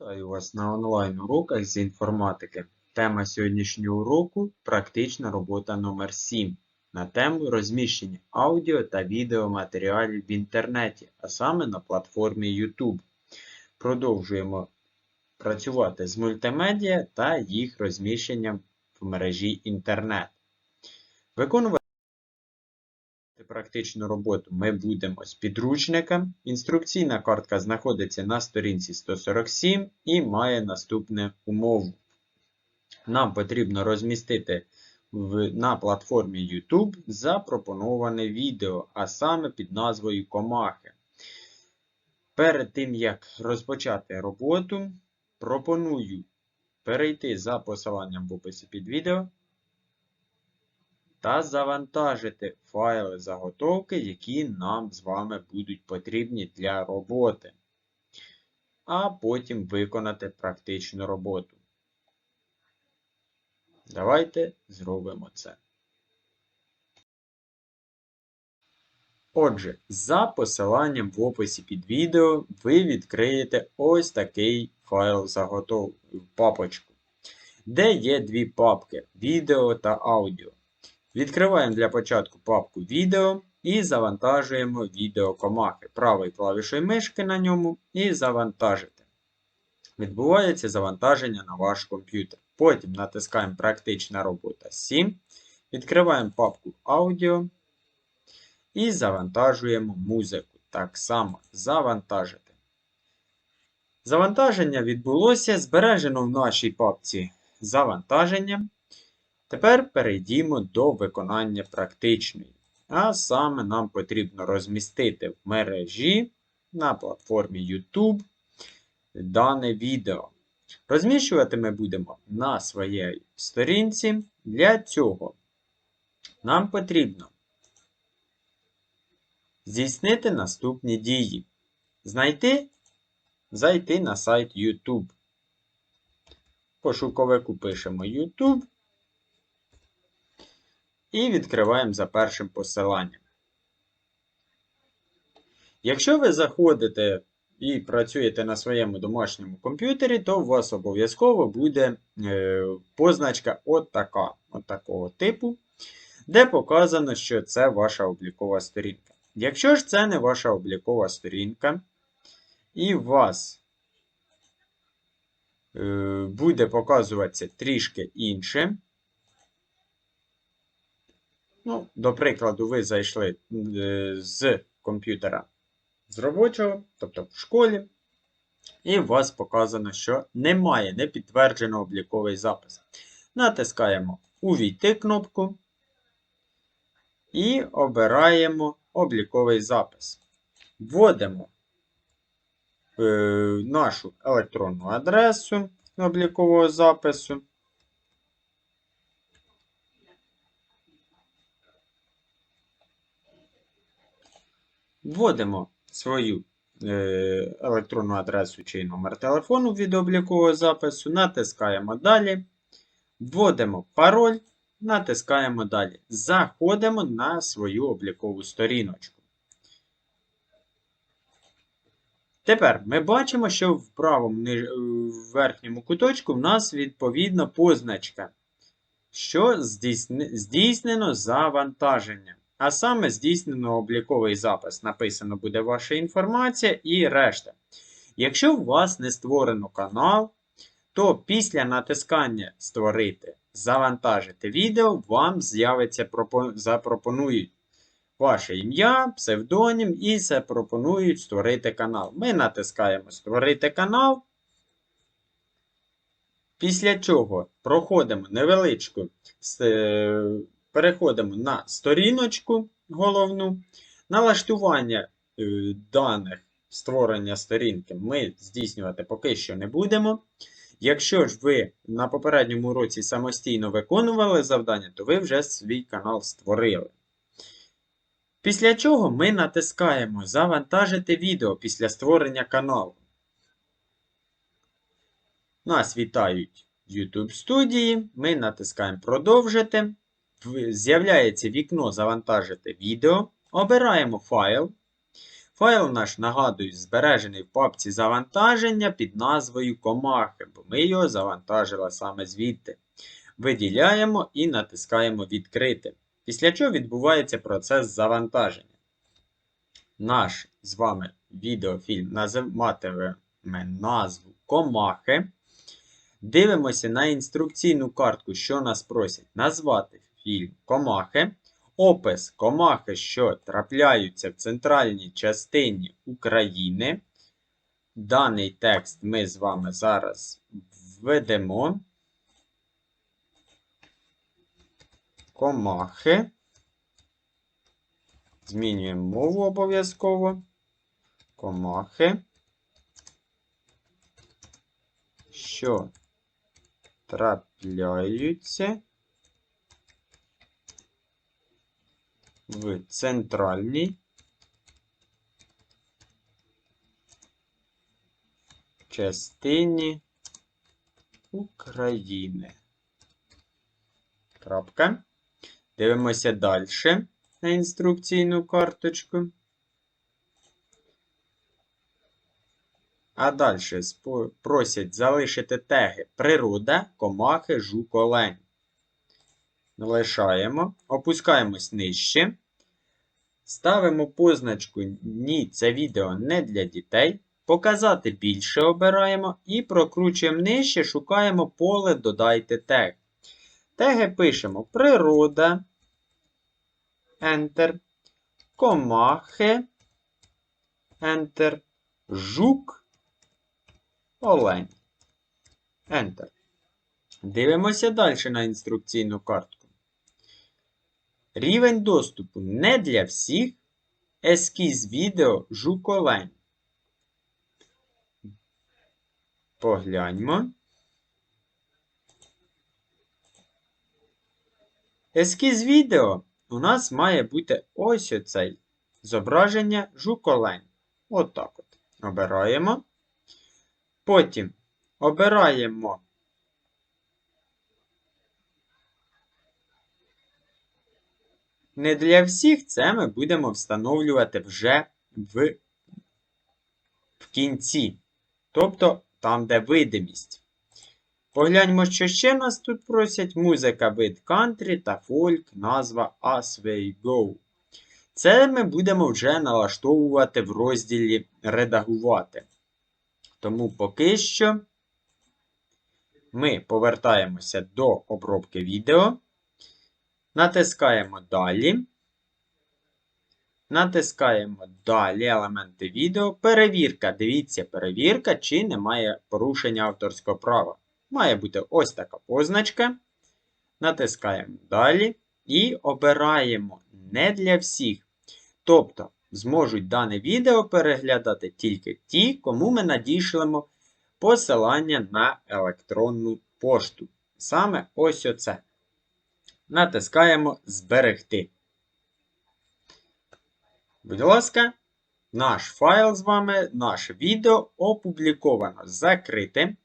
Вітаю вас на онлайн-уроках з інформатики. Тема сьогоднішнього уроку практична робота номер 7 на тему розміщення аудіо та відеоматеріалів в інтернеті, а саме на платформі YouTube. Продовжуємо працювати з мультимедіа та їх розміщенням в мережі інтернет. Виконувати практичну роботу ми будемо з підручника. Інструкційна картка знаходиться на сторінці 147 і має наступну умову. Нам потрібно розмістити в, на платформі YouTube запропоноване відео, а саме під назвою Комахи. Перед тим, як розпочати роботу, пропоную перейти за посиланням в описі під відео та завантажити файли заготовки, які нам з вами будуть потрібні для роботи. А потім виконати практичну роботу. Давайте зробимо це. Отже, за посиланням в описі під відео ви відкриєте ось такий файл заготов... папочку, де є дві папки відео та аудіо. Відкриваємо для початку папку відео і завантажуємо відео комахи. Правою клавішою мишки на ньому і завантажити. Відбувається завантаження на ваш комп'ютер. Потім натискаємо Практична робота 7. Відкриваємо папку аудіо і завантажуємо музику. Так само завантажити. Завантаження відбулося, збережено в нашій папці завантаження. Тепер перейдімо до виконання практичної. А саме нам потрібно розмістити в мережі на платформі YouTube дане відео. Розміщувати ми будемо на своїй сторінці. Для цього нам потрібно здійснити наступні дії. Знайти, зайти на сайт YouTube. Пошуковику пишемо YouTube. І відкриваємо за першим посиланням. Якщо ви заходите і працюєте на своєму домашньому комп'ютері, то у вас обов'язково буде е, позначка от така, от такого типу, де показано, що це ваша облікова сторінка. Якщо ж це не ваша облікова сторінка, і у вас е, буде показуватися трішки інше, Ну, До прикладу, ви зайшли е, з комп'ютера з робочого, тобто в школі, і у вас показано, що немає не підтверджено обліковий запис. Натискаємо Увійти кнопку і обираємо обліковий запис. Вводимо е, нашу електронну адресу облікового запису. Вводимо свою е, електронну адресу чи номер телефону від облікового запису, натискаємо далі. Вводимо пароль, натискаємо далі. Заходимо на свою облікову сторіночку. Тепер ми бачимо, що в правому в верхньому куточку в нас відповідно позначка, що здійснено завантаження. А саме здійснено обліковий запис. Написано буде ваша інформація і решта. Якщо у вас не створено канал, то після натискання Створити, завантажити відео, вам з'явиться запропонують ваше ім'я, псевдонім і запропонують створити канал. Ми натискаємо Створити канал. Після чого проходимо невеличку Переходимо на сторіночку головну. Налаштування е, даних створення сторінки ми здійснювати поки що не будемо. Якщо ж ви на попередньому уроці самостійно виконували завдання, то ви вже свій канал створили. Після чого ми натискаємо Завантажити відео після створення каналу. Нас вітають YouTube студії. Ми натискаємо Продовжити з'являється вікно Завантажити відео. Обираємо файл. Файл наш, нагадую, збережений в папці завантаження під назвою Комахи, бо ми його завантажили саме звідти. Виділяємо і натискаємо Відкрити. Після чого відбувається процес завантаження. Наш з вами відеофільм матиме назву Комахи. Дивимося на інструкційну картку, що нас просять назвати фільм Комахи. Опис комахи, що трапляються в центральній частині України. Даний текст ми з вами зараз введемо. Комахи. Змінюємо мову обов'язково. Комахи. Що трапляються в центральній частині України. Крапка. Дивимося далі на інструкційну карточку. А далі просять залишити теги природа, комахи, жук, олень. Залишаємо, опускаємось нижче. Ставимо позначку Ні, це відео не для дітей. Показати більше обираємо і прокручуємо нижче, шукаємо поле Додайте тег. Теги пишемо природа. Enter. Комахи. Enter. Жук. Олень. Enter. Дивимося далі на інструкційну картку. Рівень доступу не для всіх. Ескіз відео жуколень. Погляньмо. Ескіз відео у нас має бути ось оцей зображення жуколень. Отак от, от. Обираємо. Потім обираємо Не для всіх це ми будемо встановлювати вже в, в кінці. Тобто там, де видимість. Погляньмо, що ще нас тут просять: музика вид кантрі та фольк, назва As We Go. Це ми будемо вже налаштовувати в розділі Редагувати. Тому поки що ми повертаємося до обробки відео. Натискаємо Далі. Натискаємо Далі елементи відео. Перевірка. Дивіться, перевірка, чи немає порушення авторського права. Має бути ось така позначка. Натискаємо Далі. І обираємо не для всіх. Тобто, зможуть дане відео переглядати тільки ті, кому ми надішлемо посилання на електронну пошту. Саме ось оце натискаємо Зберегти. Будь ласка, наш файл з вами, наше відео опубліковано закрите.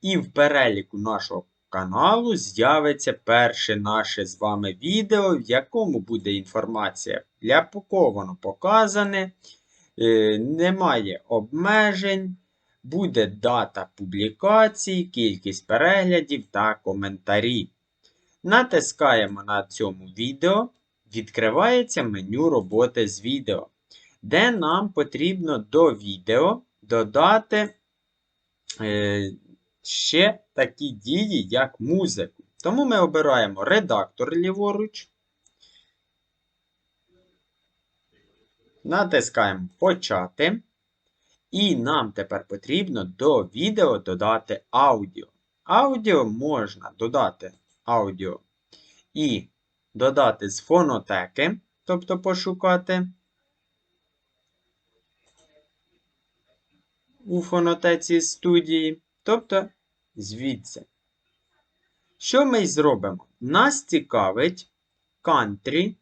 І в переліку нашого каналу з'явиться перше наше з вами відео, в якому буде інформація, кого показане. Е, немає обмежень. Буде дата публікації, кількість переглядів та коментарі. Натискаємо на цьому відео, відкривається меню роботи з відео, де нам потрібно до відео додати е, ще такі дії, як музику. Тому ми обираємо редактор ліворуч. Натискаємо Почати. І нам тепер потрібно до відео додати аудіо. Аудіо можна додати аудіо. І додати з фонотеки, тобто пошукати у фонотеці студії, тобто звідси. Що ми зробимо? Нас цікавить country,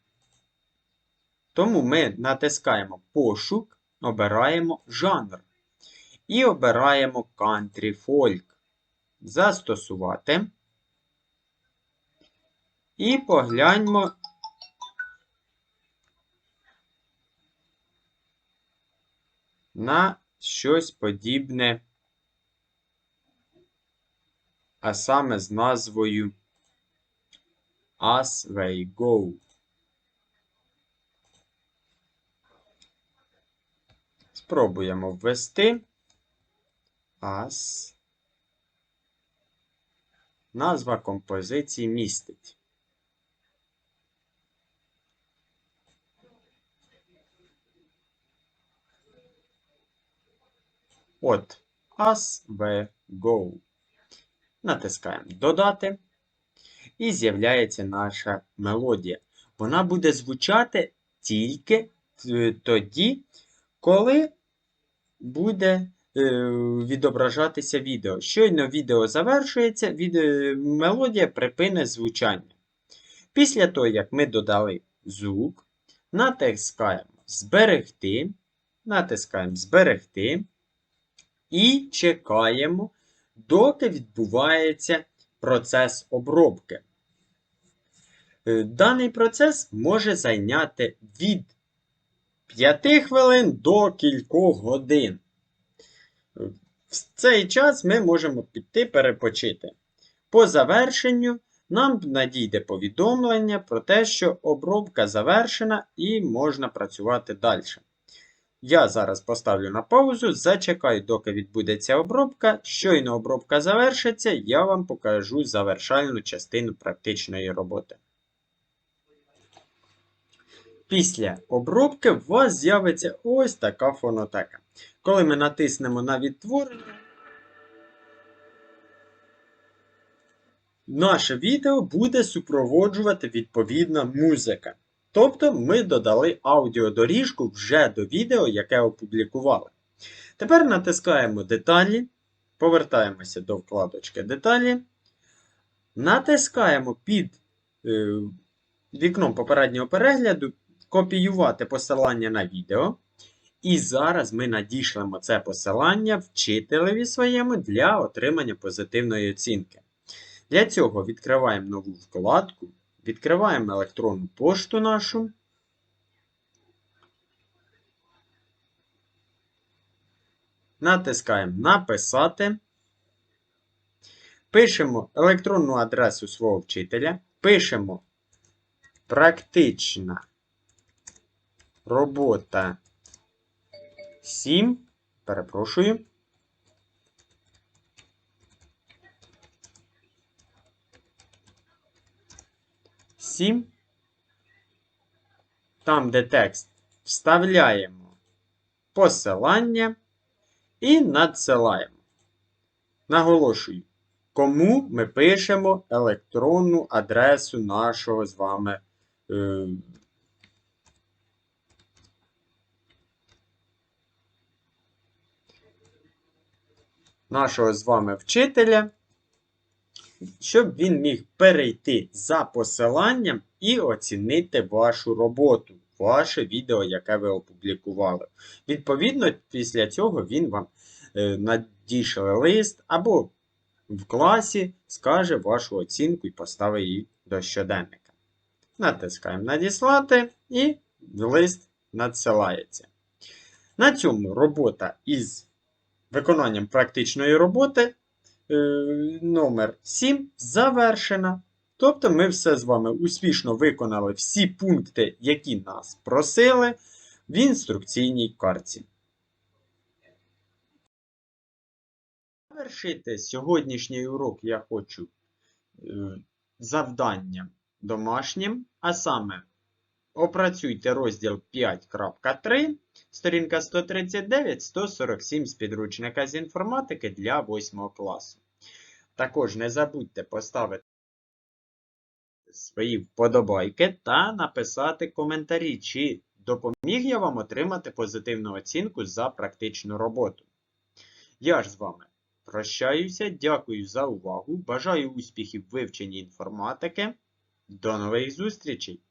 тому ми натискаємо пошук, обираємо жанр. І обираємо country folk. Застосувати. І погляньмо. на щось подібне, а саме з назвою As They. Спробуємо ввести As. Назва композиції містить. От As we go. Натискаємо Додати. І з'являється наша мелодія. Вона буде звучати тільки е, тоді, коли буде е, відображатися відео. Щойно відео завершується, мелодія припинить звучання. Після того, як ми додали звук, натискаємо Зберегти. Натискаємо Зберегти. І чекаємо, доки відбувається процес обробки. Е, Даний процес може зайняти від 5 хвилин до кількох годин. В цей час ми можемо піти перепочити. По завершенню нам надійде повідомлення про те, що обробка завершена і можна працювати далі. Я зараз поставлю на паузу, зачекаю, доки відбудеться обробка. Щойно обробка завершиться, я вам покажу завершальну частину практичної роботи. Після обробки у вас з'явиться ось така фонотека. Коли ми натиснемо на відтворення, наше відео буде супроводжувати відповідна музика. Тобто ми додали аудіодоріжку вже до відео, яке опублікували. Тепер натискаємо деталі, повертаємося до вкладочки Деталі. Натискаємо під е, вікном попереднього перегляду копіювати посилання на відео. І зараз ми надішлемо це посилання вчителеві своєму для отримання позитивної оцінки. Для цього відкриваємо нову вкладку. Відкриваємо електронну пошту нашу. Натискаємо Написати. Пишемо електронну адресу свого вчителя. Пишемо практична робота 7. Перепрошую. Сім. Там, де текст, вставляємо посилання і надсилаємо. Наголошую, кому ми пишемо електронну адресу нашого з вами. Е, Нашого з вами вчителя, щоб він міг перейти за посиланням і оцінити вашу роботу, ваше відео, яке ви опублікували. Відповідно, після цього він вам е, надійшли лист або в класі скаже вашу оцінку і поставить її до щоденника. Натискаємо Надіслати і лист надсилається. На цьому робота із виконанням практичної роботи номер 7 завершена. Тобто ми все з вами успішно виконали всі пункти, які нас просили в інструкційній карті. Завершити сьогоднішній урок я хочу е, завданням домашнім, а саме опрацюйте розділ 5.3, сторінка 139-147 з підручника з інформатики для 8 класу. Також не забудьте поставити свої вподобайки та написати коментарі, чи допоміг я вам отримати позитивну оцінку за практичну роботу. Я ж з вами прощаюся, дякую за увагу. Бажаю успіхів вивченні інформатики. До нових зустрічей!